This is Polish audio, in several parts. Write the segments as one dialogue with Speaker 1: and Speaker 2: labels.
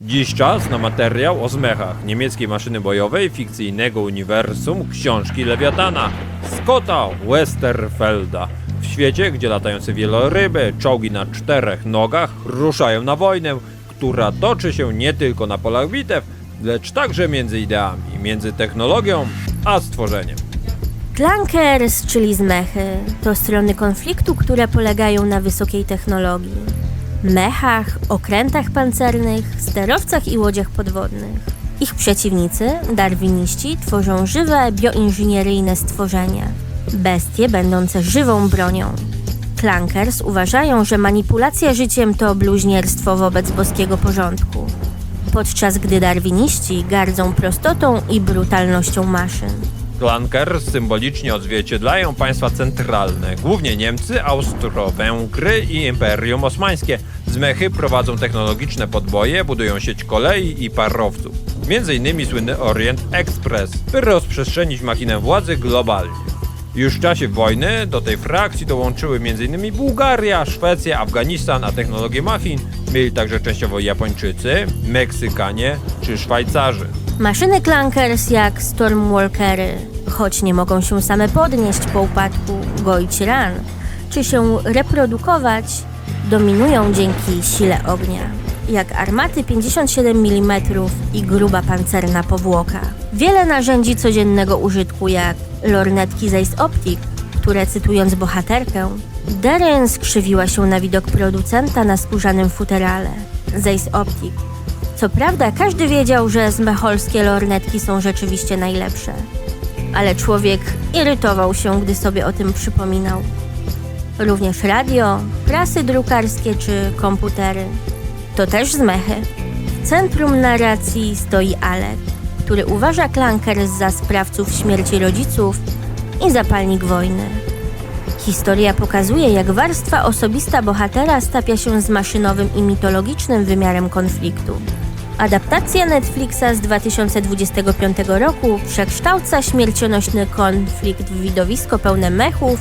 Speaker 1: Dziś czas na materiał o zmechach niemieckiej maszyny bojowej fikcyjnego uniwersum książki Lewiatana Scotta Westerfelda. W świecie, gdzie latające wieloryby, czołgi na czterech nogach ruszają na wojnę, która toczy się nie tylko na polach bitew, lecz także między ideami, między technologią a stworzeniem.
Speaker 2: Clankers, czyli zmechy, to strony konfliktu, które polegają na wysokiej technologii. Mechach, okrętach pancernych, sterowcach i łodziach podwodnych. Ich przeciwnicy, darwiniści, tworzą żywe, bioinżynieryjne stworzenia. Bestie będące żywą bronią. Clankers uważają, że manipulacja życiem to bluźnierstwo wobec boskiego porządku, podczas gdy darwiniści gardzą prostotą i brutalnością maszyn.
Speaker 1: Klanker symbolicznie odzwierciedlają państwa centralne, głównie Niemcy, Austro-Węgry i Imperium Osmańskie. Zmechy prowadzą technologiczne podboje, budują sieć kolei i parowców. Między innymi słynny Orient Express, by rozprzestrzenić machinę władzy globalnie. Już w czasie wojny do tej frakcji dołączyły m.in. Bułgaria, Szwecja, Afganistan, a technologię machin mieli także częściowo Japończycy, Meksykanie czy Szwajcarzy.
Speaker 2: Maszyny Clankers jak Stormwalkery, choć nie mogą się same podnieść po upadku, goić ran, czy się reprodukować, dominują dzięki sile ognia. Jak armaty 57 mm i gruba pancerna powłoka. Wiele narzędzi codziennego użytku, jak lornetki Zeiss Optic, które cytując bohaterkę, Darren skrzywiła się na widok producenta na skórzanym futerale. Zeiss Optic co prawda, każdy wiedział, że zmecholskie lornetki są rzeczywiście najlepsze. Ale człowiek irytował się, gdy sobie o tym przypominał. Również radio, prasy drukarskie czy komputery. To też zmechy. W centrum narracji stoi Alek, który uważa Clankers za sprawców śmierci rodziców i zapalnik wojny. Historia pokazuje, jak warstwa osobista bohatera stapia się z maszynowym i mitologicznym wymiarem konfliktu. Adaptacja Netflixa z 2025 roku przekształca śmiercionośny konflikt w widowisko pełne mechów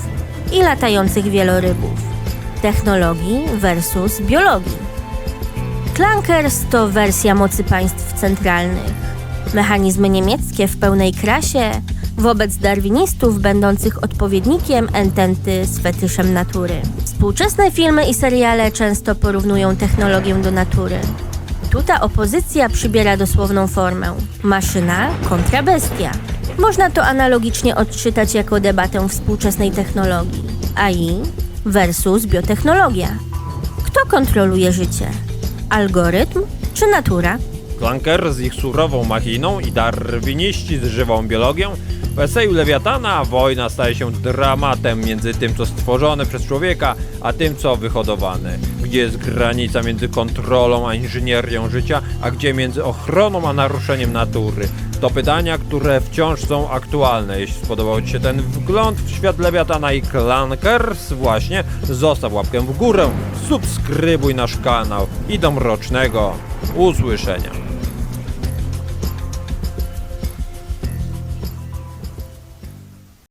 Speaker 2: i latających wielorybów. Technologii versus biologii. Clankers to wersja mocy państw centralnych. Mechanizmy niemieckie w pełnej krasie wobec darwinistów będących odpowiednikiem ententy z fetyszem natury. Współczesne filmy i seriale często porównują technologię do natury. Tu ta opozycja przybiera dosłowną formę. Maszyna kontra bestia. Można to analogicznie odczytać jako debatę współczesnej technologii. AI versus biotechnologia. Kto kontroluje życie? Algorytm czy natura?
Speaker 1: Klanker z ich surową machiną i darwiniści z żywą biologią. W eseju Lewiatana wojna staje się dramatem między tym, co stworzone przez człowieka, a tym, co wyhodowane. Gdzie jest granica między kontrolą a inżynierią życia, a gdzie między ochroną a naruszeniem natury? To pytania, które wciąż są aktualne. Jeśli spodobał Ci się ten wgląd w świat Lewiatana i Clankers, właśnie zostaw łapkę w górę, subskrybuj nasz kanał i do mrocznego usłyszenia.